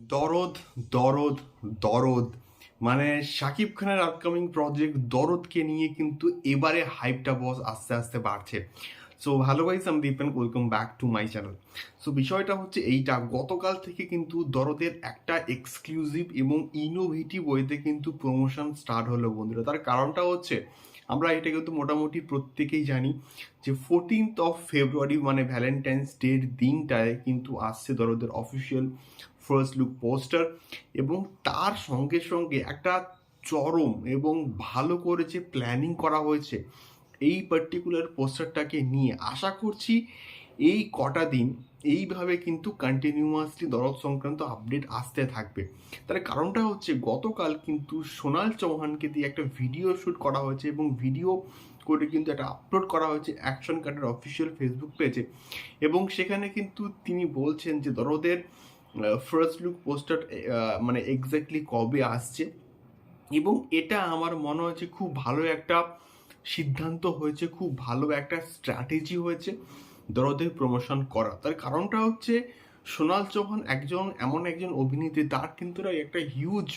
দরদ দরদ দরদ। মানে শাকিব খানের আপকামিং প্রজেক্ট দরদকে নিয়ে কিন্তু এবারে হাইপটা বস আস্তে আস্তে বাড়ছে। সো ভালো গাইস আমি Dipen welcome back to my channel so বিষয়টা হচ্ছে এইটা, গতকাল থেকে কিন্তু দরদের একটা এক্সক্লুসিভ এবং ইনোভেটিভ ওয়েতে কিন্তু প্রমোশন স্টার্ট হলো বন্ধুরা। তার কারণটা হচ্ছে আমরা এটা কিন্তু মোটামুটি প্রত্যেকেই জানি যে ফোরটিন্থ অফ ফেব্রুয়ারি মানে ভ্যালেন্টাইন্স ডের দিনটায় কিন্তু আসছে দরদের অফিসিয়াল ফার্স্ট লুক পোস্টার এবং তার সঙ্গে সঙ্গে একটা চরম এবং ভালো করে যে প্ল্যানিং করা হয়েছে এই পার্টিকুলার পোস্টারটাকে নিয়ে আশা করছি এই কটা দিন এইভাবে কিন্তু কন্টিনিউয়াসলি দরদ সংক্রান্ত আপডেট আসতে থাকবে। তার কারণটা হচ্ছে গতকাল কিন্তু সোনাল চৌহানকে দিয়ে একটা ভিডিও শ্যুট করা হয়েছে এবং ভিডিও করে কিন্তু একটা আপলোড করা হয়েছে অ্যাকশন কার্ডের অফিসিয়াল ফেসবুক পেজে এবং সেখানে কিন্তু তিনি বলছেন যে দরদের ফার্স্ট লুক পোস্টার মানে এক্স্যাক্টলি কবে আসছে। এবং এটা আমার মনে হচ্ছে খুব ভালো একটা সিদ্ধান্ত হয়েছে, খুব ভালো একটা স্ট্র্যাটেজি হয়েছে। দরদের প্রমোশন করা। তার কারণটা হচ্ছে, সোনাল চৌহান একজন, এমন একজন অভিনেত্রী, তার কিন্তু একটা হিউজ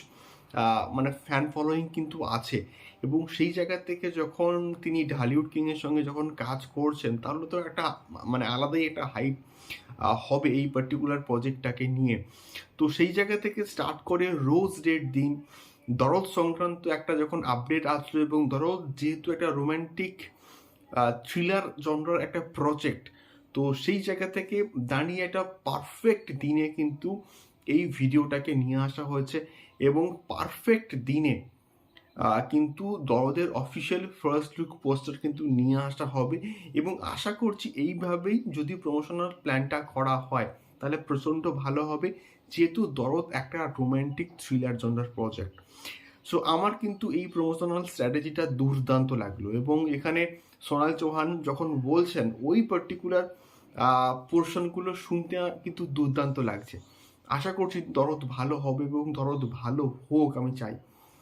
মানে ফ্যান ফলোয়িং কিন্তু আছে। এবং সেই জায়গা থেকে যখন তিনি ঢালিউড কিংয়ের সঙ্গে যখন কাজ করছেন, তাহলে তো একটা মানে আলাদাই একটা হাইপ হবে এই পার্টিকুলার প্রজেক্টটাকে নিয়ে। তো সেই জায়গা থেকে স্টার্ট করে রোজ ডেট দিন, দরদ সংক্রান্ত একটা যখন আপডেট আসলো এবং দরদ যেহেতু একটা রোম্যান্টিক থ্রিলার জনরার একটা প্রজেক্ট তো সেই জায়গা থেকে দাঁড়িয়ে একটা পারফেক্ট দিনে কিন্তু এই ভিডিওটাকে নিয়ে আসা হয়েছে এবং পারফেক্ট দিনে কিন্তু দরদের অফিসিয়াল ফার্স্ট লুক পোস্টার কিন্তু নিয়ে আসা হবে এবং আশা করছি এইভাবেই যদি প্রমোশনাল প্ল্যানটা করা হয়, তাহলে প্রচণ্ড ভালো হবে। যেহেতু দরদ একটা romantic thriller genre project so আমার কিন্তু এই প্রমোশনাল স্ট্র্যাটেজিটা দুর্দান্ত লাগল এবং এখানে সোনাল চৌহান যখন বলছেন, ওই পার্টিকুলার পোর্শনগুলো শুনতে কিন্তু দুর্দান্ত লাগছে। আশা করছি দরদ ভালো হবে এবং দরদ ভালো হোক, আমি চাই।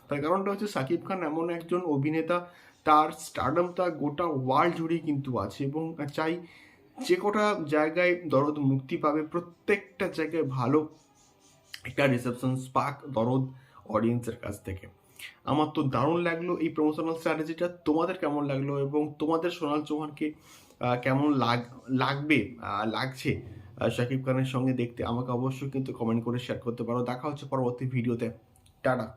তার কারণটা হচ্ছে সাকিব খান এমন একজন অভিনেতা, তার স্টারডামটা গোটা ওয়ার্ল্ড জুড়েই কিন্তু আছে এবং চাই যে কটা জায়গায় দরদ মুক্তি পাবে, প্রত্যেকটা জায়গায় ভালো একটা রিসেপশন স্পার্ক দরদ অডিয়েন্সের কাছ থেকে। আমার তো দারুণ লাগল এই প্রমোশনাল স্ট্র্যাটেজিটা তোমাদের কেমন লাগল এবং তোমাদের সোনাল চৌহানকে কেমন লাগ, লাগবে লাগছে শাকিব খানের সঙ্গে দেখতে আমাকে অবশ্যই কিন্তু কমেন্ট করে শেয়ার করতে পারো। দেখা হচ্ছে পরবর্তী ভিডিওতে টাটা।